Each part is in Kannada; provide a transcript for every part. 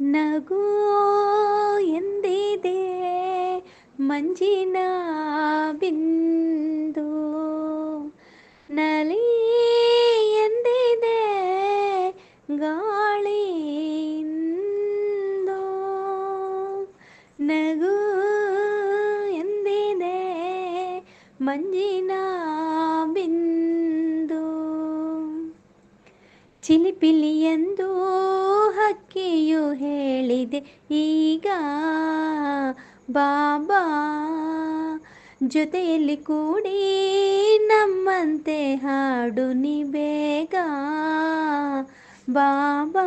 ನಗು ಎಂದಿದೆ ಮಂಜಿನ ಬಿಂದು. ನಲಿ ಎಂದಿದೆ ಗಾಳಿ ನಗು ಎಂದಿದೆ ಮಂಜಿನ ಚಿಲಿಪಿಲಿ ಎಂದು ಹಕ್ಕಿಯು ಹೇಳಿದೆ ಈಗ ಬಾಬಾ ಜೊತೆಯಲ್ಲಿ ಕೂಡಿ ನಮ್ಮಂತೆ ಹಾಡು ನೀ ಬೇಗ ಬಾಬಾ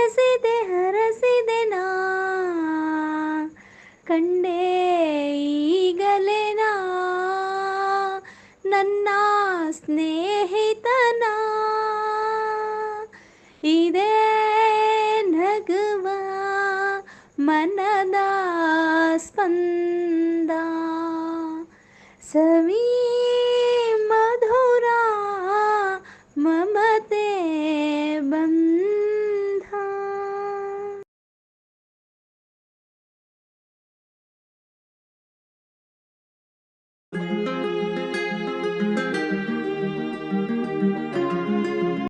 ಬಯಸಿದೆ ಹರಸಿದೆ ನಾ. ಕಂಡೇ ಈಗಲೇ ನಾ. ನನ್ನ ಸ್ನೇಹಿತನ. ಇದೇ ನಗುವ ಮನದ ಸ್ಪಂದ.